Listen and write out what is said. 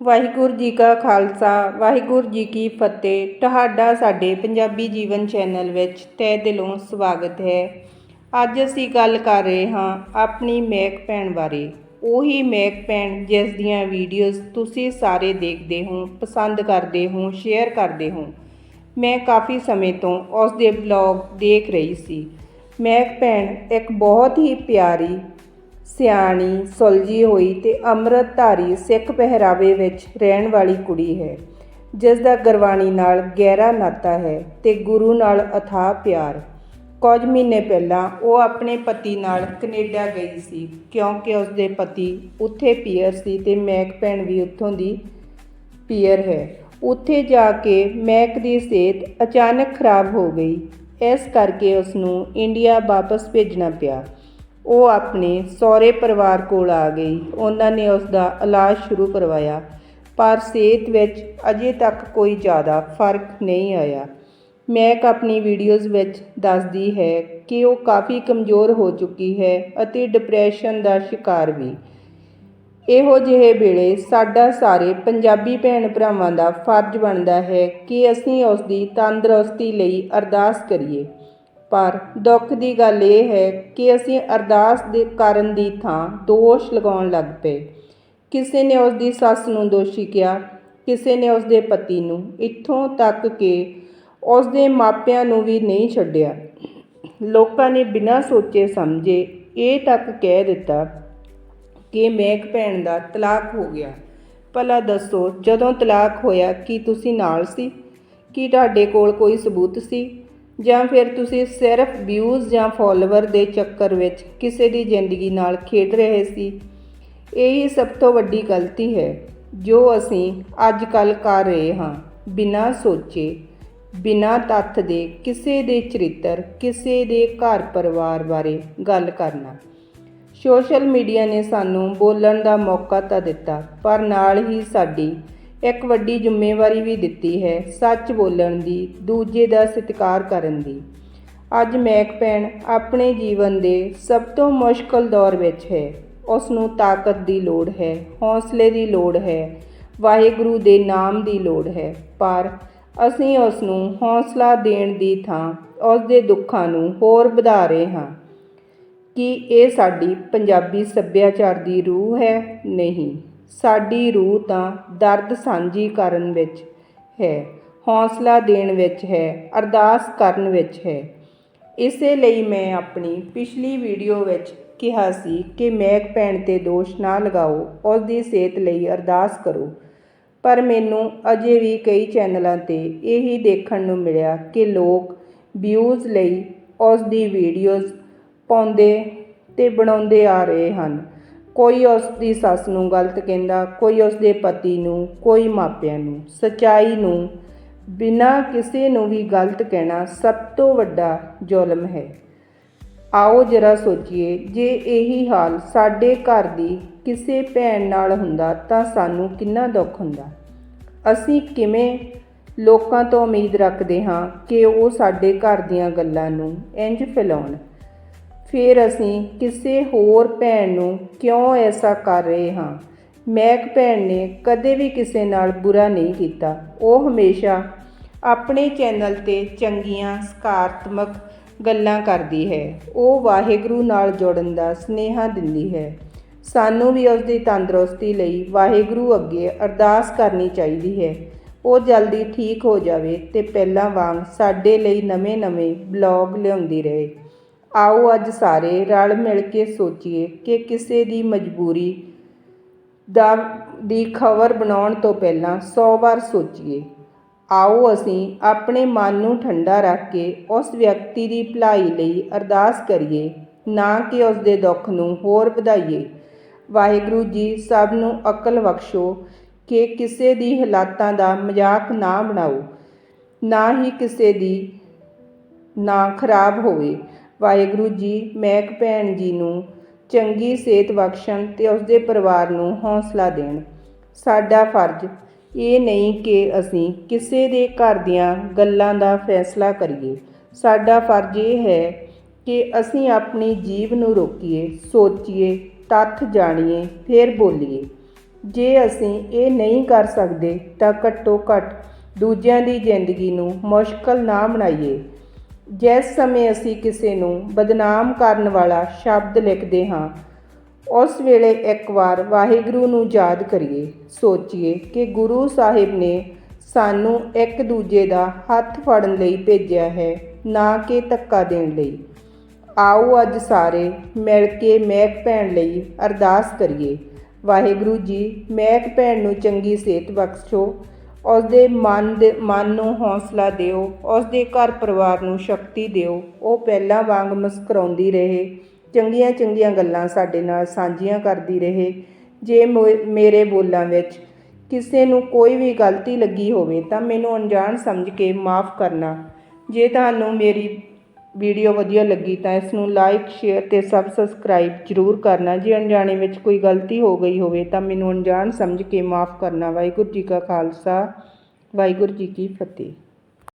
ਵਾਹਿਗੁਰੂ ਜੀ ਕਾ ਖਾਲਸਾ, ਵਾਹਿਗੁਰੂ ਜੀ ਕੀ ਫਤਿਹ। ਤੁਹਾਡਾ ਸਾਡੇ ਪੰਜਾਬੀ ਜੀਵਨ ਚੈਨਲ ਵਿੱਚ ਤਹਿ ਦਿਲੋਂ ਸਵਾਗਤ ਹੈ। ਅੱਜ ਅਸੀਂ ਗੱਲ ਕਰ ਰਹੇ ਹਾਂ ਆਪਣੀ ਮੈਕ ਭੈਣ ਬਾਰੇ। ਉਹੀ ਮੈਕ ਭੈਣ ਜਿਸ ਦੀਆਂ ਵੀਡੀਓਜ਼ ਤੁਸੀਂ ਸਾਰੇ ਦੇਖਦੇ ਹੋ, ਪਸੰਦ ਕਰਦੇ ਹੋ, ਸ਼ੇਅਰ ਕਰਦੇ ਹੋ। ਮੈਂ ਕਾਫੀ ਸਮੇਂ ਤੋਂ ਉਸ ਦੇ ਬਲੌਗ ਦੇਖ ਰਹੀ ਸੀ। ਮੈਕ ਭੈਣ ਇੱਕ ਬਹੁਤ ਹੀ ਪਿਆਰੀ ਸਿਆਣੀ, ਸੁਲਝੀ ਹੋਈ ਤੇ ਅੰਮ੍ਰਿਤਧਾਰੀ ਸਿੱਖ ਪਹਿਰਾਵੇ ਵਿੱਚ ਰਹਿਣ ਵਾਲੀ ਕੁੜੀ ਹੈ, ਜਿਸ ਦਾ ਗੁਰਬਾਣੀ ਨਾਲ ਗਹਿਰਾ ਨਾਤਾ ਹੈ ਤੇ ਗੁਰੂ ਨਾਲ ਅਥਾਹ ਪਿਆਰ। ਕੁਝ ਮਹੀਨੇ ਪਹਿਲਾਂ ਉਹ ਆਪਣੇ ਪਤੀ ਨਾਲ ਕੈਨੇਡਾ ਗਈ ਸੀ, ਕਿਉਂਕਿ ਉਸ ਦੇ ਪਤੀ ਉੱਥੇ ਪੀਅਰ ਸੀ ਤੇ ਮੈਕ ਭੈਣ ਵੀ ਉੱਥੋਂ ਦੀ ਪੀਅਰ ਹੈ। ਉੱਥੇ ਜਾ ਕੇ ਮੈਕ ਦੀ ਸਿਹਤ ਅਚਾਨਕ ਖਰਾਬ ਹੋ ਗਈ, ਇਸ ਕਰਕੇ ਉਸ ਨੂੰ ਇੰਡੀਆ ਵਾਪਸ ਭੇਜਣਾ ਪਿਆ। ਉਹ ਆਪਣੇ ਸਹੁਰੇ ਪਰਿਵਾਰ ਕੋਲ ਆ ਗਈ। ਉਹਨਾਂ ਨੇ ਉਸ ਦਾ ਇਲਾਜ ਸ਼ੁਰੂ ਕਰਵਾਇਆ, ਪਰ ਸਿਹਤ ਵਿੱਚ ਅਜੇ ਤੱਕ ਕੋਈ ਜ਼ਿਆਦਾ ਫ਼ਰਕ ਨਹੀਂ ਆਇਆ। ਮੈਕ ਆਪਣੀ ਵੀਡੀਓਜ਼ ਵਿੱਚ ਦੱਸਦੀ ਹੈ ਕਿ ਉਹ ਕਾਫੀ ਕਮਜ਼ੋਰ ਹੋ ਚੁੱਕੀ ਹੈ ਅਤੇ ਡਿਪਰੈਸ਼ਨ ਦਾ ਸ਼ਿਕਾਰ ਵੀ। ਇਹੋ ਜਿਹੇ ਵੇਲੇ ਸਾਡਾ ਸਾਰੇ ਪੰਜਾਬੀ ਭੈਣ ਭਰਾਵਾਂ ਦਾ ਫਰਜ਼ ਬਣਦਾ ਹੈ ਕਿ ਅਸੀਂ ਉਸ ਦੀ ਤੰਦਰੁਸਤੀ ਲਈ ਅਰਦਾਸ ਕਰੀਏ। ਪਰ ਦੁੱਖ ਦੀ ਗੱਲ ਇਹ ਹੈ ਕਿ ਅਸੀਂ ਅਰਦਾਸ ਦੇ ਕਰਨ ਦੀ ਥਾਂ ਦੋਸ਼ ਲਗਾਉਣ ਲੱਗ ਪਏ। ਕਿਸੇ ਨੇ ਉਸ ਦੀ ਸੱਸ ਨੂੰ ਦੋਸ਼ੀ ਕਿਹਾ, ਕਿਸੇ ਨੇ ਉਸ ਦੇ ਪਤੀ ਨੂੰ। ਇੱਥੋਂ ਤੱਕ ਕਿ ਉਸ ਦੇ ਮਾਪਿਆਂ ਨੂੰ ਵੀ ਨਹੀਂ ਛੱਡਿਆ। ਲੋਕਾਂ ਨੇ ਬਿਨਾਂ ਸੋਚੇ ਸਮਝੇ ਇਹ ਤੱਕ ਕਹਿ ਦਿੱਤਾ ਕਿ ਮੇਕ ਭੈਣ ਦਾ ਤਲਾਕ ਹੋ ਗਿਆ। ਭਲਾ ਦੱਸੋ, ਜਦੋਂ ਤਲਾਕ ਹੋਇਆ, ਕੀ ਤੁਸੀਂ ਨਾਲ ਸੀ? ਕੀ ਤੁਹਾਡੇ ਕੋਲ ਕੋਈ ਸਬੂਤ ਸੀ? ਜਾਂ ਫਿਰ ਤੁਸੀਂ ਸਿਰਫ ਵਿਊਜ਼ ਜਾਂ ਫਾਲੋਅਰ ਦੇ ਚੱਕਰ ਵਿੱਚ ਕਿਸੇ ਦੀ ਜ਼ਿੰਦਗੀ ਨਾਲ ਖੇਡ ਰਹੇ ਸੀ, ਇਹੀ ਸਭ ਤੋਂ ਵੱਡੀ ਗਲਤੀ ਹੈ ਜੋ ਅਸੀਂ ਅੱਜ ਕੱਲ ਕਰ ਰਹੇ ਹਾਂ। ਬਿਨਾਂ ਸੋਚੇ, ਬਿਨਾਂ ਤੱਥ ਦੇ ਕਿਸੇ ਦੇ ਚਰਿੱਤਰ, ਕਿਸੇ ਦੇ ਘਰ ਪਰਿਵਾਰ ਬਾਰੇ ਗੱਲ ਕਰਨਾ। ਸੋਸ਼ਲ ਮੀਡੀਆ ਨੇ ਸਾਨੂੰ ਬੋਲਣ ਦਾ ਮੌਕਾ ਤਾਂ ਦਿੱਤਾ, ਪਰ ਨਾਲ ਹੀ ਸਾਡੀ ਇੱਕ ਵੱਡੀ ਜ਼ਿੰਮੇਵਾਰੀ ਵੀ ਦਿੱਤੀ ਹੈ ਸੱਚ ਬੋਲਣ ਦੀ, ਦੂਜੇ ਦਾ ਸਤਿਕਾਰ ਕਰਨ ਦੀ। ਅੱਜ ਮੈਕ ਭੈਣ ਆਪਣੇ ਜੀਵਨ ਦੇ ਸਭ ਤੋਂ ਮੁਸ਼ਕਲ ਦੌਰ ਵਿੱਚ ਹੈ। ਉਸ ਨੂੰ ਤਾਕਤ ਦੀ ਲੋੜ ਹੈ, ਹੌਸਲੇ ਦੀ ਲੋੜ ਹੈ, ਵਾਹਿਗੁਰੂ ਦੇ ਨਾਮ ਦੀ ਲੋੜ ਹੈ। ਪਰ ਅਸੀਂ ਉਸ ਨੂੰ ਹੌਸਲਾ ਦੇਣ ਦੀ ਥਾਂ ਉਸ ਦੇ ਦੁੱਖਾਂ ਨੂੰ ਹੋਰ ਵਧਾ ਰਹੇ ਹਾਂ। ਕਿ ਇਹ ਸਾਡੀ ਪੰਜਾਬੀ ਸੱਭਿਆਚਾਰ ਦੀ ਰੂਹ ਹੈ? ਨਹੀਂ। ਸਾਡੀ ਰੂਹ ਤਾਂ ਦਰਦ ਸਾਂਝੀ ਕਰਨ ਵਿੱਚ ਹੈ, ਹੌਸਲਾ ਦੇਣ ਵਿੱਚ ਹੈ, ਅਰਦਾਸ ਕਰਨ ਵਿੱਚ ਹੈ। ਇਸੇ ਲਈ ਮੈਂ ਆਪਣੀ ਪਿਛਲੀ ਵੀਡੀਓ ਵਿੱਚ ਕਿਹਾ ਸੀ ਕਿ ਮੈਕ ਭੈਣ ਤੇ ਦੋਸ਼ ਨਾ ਲਗਾਓ ਉਸ ਦੀ ਸਿਹਤ ਲਈ ਅਰਦਾਸ ਕਰੋ। ਪਰ ਮੈਨੂੰ ਅਜੇ ਵੀ ਕਈ ਚੈਨਲਾਂ ਤੇ ਇਹੀ ਦੇਖਣ ਨੂੰ ਮਿਲਿਆ ਕਿ ਲੋਕ ਵਿਊਜ਼ ਲਈ ਉਸ ਦੀ ਵੀਡੀਓਜ਼ ਪਾਉਂਦੇ ਤੇ ਬਣਾਉਂਦੇ ਆ ਰਹੇ ਹਨ। ਕੋਈ ਉਸ ਦੀ ਸੱਸ ਨੂੰ ਗਲਤ ਕਹਿੰਦਾ, ਕੋਈ ਉਸ ਦੇ ਪਤੀ ਨੂੰ, ਕੋਈ ਮਾਪਿਆਂ ਨੂੰ, ਸਚਾਈ ਨੂੰ ਬਿਨਾਂ ਕਿਸੇ ਨੂੰ ਵੀ ਗਲਤ ਕਹਿਣਾ ਸਭ ਤੋਂ ਵੱਡਾ ਜ਼ੁਲਮ ਹੈ। ਆਓ ਜਰਾ ਸੋਚੀਏ, ਜੇ ਇਹੀ ਹਾਲ ਸਾਡੇ ਘਰ ਦੀ ਕਿਸੇ ਭੈਣ ਨਾਲ ਹੁੰਦਾ ਤਾਂ ਸਾਨੂੰ ਕਿੰਨਾ ਦੁੱਖ ਹੁੰਦਾ? ਅਸੀਂ ਕਿਵੇਂ ਲੋਕਾਂ ਤੋਂ ਉਮੀਦ ਰੱਖਦੇ ਹਾਂ ਕਿ ਉਹ ਸਾਡੇ ਘਰ ਦੀਆਂ ਗੱਲਾਂ ਨੂੰ ਇੰਜ ਫੈਲਾਉਣ? ਫਿਰ ਅਸੀਂ ਕਿਸੇ ਹੋਰ ਭੈਣ ਨੂੰ ਕਿਉਂ ਐਸਾ ਕਰ ਰਹੇ ਹਾਂ? ਮੈਕ ਭੈਣ ਨੇ ਕਦੇ ਵੀ ਕਿਸੇ ਨਾਲ ਬੁਰਾ ਨਹੀਂ ਕੀਤਾ। ਉਹ ਹਮੇਸ਼ਾ ਆਪਣੇ ਚੈਨਲ ਤੇ ਚੰਗੀਆਂ, ਸਕਾਰਾਤਮਕ ਗੱਲਾਂ ਕਰਦੀ ਹੈ। ਉਹ ਵਾਹਿਗੁਰੂ ਨਾਲ ਜੁੜਨ ਦਾ ਸਨੇਹਾ ਦਿੰਦੀ ਹੈ। ਸਾਨੂੰ ਵੀ ਉਸ ਦੀ ਤੰਦਰੁਸਤੀ ਲਈ ਵਾਹਿਗੁਰੂ ਅੱਗੇ ਅਰਦਾਸ ਕਰਨੀ ਚਾਹੀਦੀ ਹੈ। ਉਹ ਜਲਦੀ ਠੀਕ ਹੋ ਜਾਵੇ ਤੇ ਪਹਿਲਾਂ ਵਾਂਗ ਸਾਡੇ ਲਈ ਨਵੇਂ-ਨਵੇਂ ਬਲੌਗ ਲਿਆਉਂਦੀ ਰਹੇ। ਆਓ ਅੱਜ ਸਾਰੇ ਰਲ ਮਿਲ ਕੇ ਸੋਚੀਏ ਕਿ ਕਿਸੇ ਦੀ ਮਜਬੂਰੀ ਦਾ, ਦੀ ਖਬਰ ਬਣਾਉਣ ਤੋਂ ਪਹਿਲਾਂ 100 ਵਾਰ ਸੋਚੀਏ। ਆਓ ਅਸੀਂ ਆਪਣੇ ਮਨ ਨੂੰ ਠੰਡਾ ਰੱਖ ਕੇ ਉਸ ਵਿਅਕਤੀ ਦੀ ਭਲਾਈ ਲਈ ਅਰਦਾਸ ਕਰੀਏ, ਨਾ ਕਿ ਉਸ ਦੇ ਦੁੱਖ ਨੂੰ ਹੋਰ ਵਧਾਈਏ। ਵਾਹਿਗੁਰੂ ਜੀ, ਸਭ ਨੂੰ ਅਕਲ ਬਖਸ਼ੋ ਕਿ ਕਿਸੇ ਦੀ ਹਾਲਾਤਾਂ ਦਾ ਮਜ਼ਾਕ ਨਾ ਬਣਾਓ, ਨਾ ਹੀ ਕਿਸੇ ਦੀ ਨਾ ਖਰਾਬ ਹੋਵੇ। ਵਾਹਿਗੁਰੂ ਜੀ, ਮਹਿਕ ਭੈਣ ਜੀ ਨੂੰ ਚੰਗੀ ਸਿਹਤ ਬਖਸ਼ਣ ਤੇ ਉਸਦੇ ਪਰਿਵਾਰ ਨੂੰ ਹੌਸਲਾ ਦੇਣ। ਸਾਡਾ ਫਰਜ਼ ਇਹ ਨਹੀਂ ਕਿ ਅਸੀਂ ਕਿਸੇ ਦੇ ਘਰ ਦੀਆਂ ਗੱਲਾਂ ਦਾ ਫੈਸਲਾ ਕਰੀਏ। ਸਾਡਾ ਫਰਜ਼ ਇਹ ਹੈ ਕਿ ਅਸੀਂ ਆਪਣੀ ਜੀਵ ਨੂੰ ਰੋਕੀਏ, ਸੋਚੀਏ, ਤੱਥ ਜਾਣੀਏ, ਫਿਰ ਬੋਲੀਏ। ਜੇ ਅਸੀਂ ਇਹ ਨਹੀਂ ਕਰ ਸਕਦੇ ਤਾਂ ਘੱਟੋ ਘੱਟ ਦੂਜਿਆਂ ਦੀ ਜ਼ਿੰਦਗੀ ਨੂੰ ਮੁਸ਼ਕਲ ਨਾ ਬਣਾਈਏ। ਜਿਸ ਸਮੇਂ ਅਸੀਂ ਕਿਸੇ ਨੂੰ ਬਦਨਾਮ ਕਰਨ ਵਾਲਾ ਸ਼ਬਦ ਲਿਖਦੇ ਹਾਂ, ਉਸ ਵੇਲੇ ਇੱਕ ਵਾਰ ਵਾਹਿਗੁਰੂ ਨੂੰ ਯਾਦ ਕਰੀਏ। ਸੋਚੀਏ ਕਿ ਗੁਰੂ ਸਾਹਿਬ ਨੇ ਸਾਨੂੰ ਇੱਕ ਦੂਜੇ ਦਾ ਹੱਥ ਫੜਨ ਲਈ ਭੇਜਿਆ ਹੈ, ਨਾ ਕਿ ਧੱਕਾ ਦੇਣ ਲਈ। ਆਓ ਅੱਜ ਸਾਰੇ ਮਿਲ ਕੇ ਮਹਿਕ ਭੈਣ ਲਈ ਅਰਦਾਸ ਕਰੀਏ। ਵਾਹਿਗੁਰੂ ਜੀ, ਮਹਿਕ ਭੈਣ ਨੂੰ ਚੰਗੀ ਸਿਹਤ ਬਖਸ਼ੋ। ਉਸ ਦੇ ਮਨ ਦੇ, ਮਨ ਨੂੰ ਹੌਸਲਾ ਦਿਓ ਉਸ ਦੇ ਘਰ ਪਰਿਵਾਰ ਨੂੰ ਸ਼ਕਤੀ ਦਿਓ। ਉਹ ਪਹਿਲਾਂ ਵਾਂਗ ਮੁਸਕਰਾਉਂਦੀ ਰਹੇ, ਚੰਗੀਆਂ ਚੰਗੀਆਂ ਗੱਲਾਂ ਸਾਡੇ ਨਾਲ ਸਾਂਝੀਆਂ ਕਰਦੀ ਰਹੇ। ਜੇ ਮੋ- ਮੇਰੇ ਬੋਲਾਂ ਵਿੱਚ ਕਿਸੇ ਨੂੰ ਕੋਈ ਵੀ ਗਲਤੀ ਲੱਗੀ ਹੋਵੇ ਤਾਂ ਮੈਨੂੰ ਅਣਜਾਣ ਸਮਝ ਕੇ ਮਾਫ ਕਰਨਾ। ਜੇ ਤੁਹਾਨੂੰ ਮੇਰੀ ਵੀਡੀਓ ਵਧੀਆ ਲੱਗੀ ਤਾਂ ਇਸ ਨੂੰ ਲਾਈਕ ਸ਼ੇਅਰ ਤੇ ਸਬ ਸਬਸਕ੍ਰਾਈਬ ਜ਼ਰੂਰ ਕਰਨਾ। ਜੇ ਅਣਜਾਣੇ ਵਿੱਚ ਕੋਈ ਗਲਤੀ ਹੋ ਗਈ ਹੋਵੇ ਤਾਂ ਮੈਨੂੰ ਅਣਜਾਣ ਸਮਝ ਕੇ ਮਾਫ ਕਰਨਾ। ਵਾਹਿਗੁਰੂ ਜੀ ਕਾ ਖਾਲਸਾ, ਵਾਹਿਗੁਰੂ ਜੀ ਕੀ ਫਤਿਹ।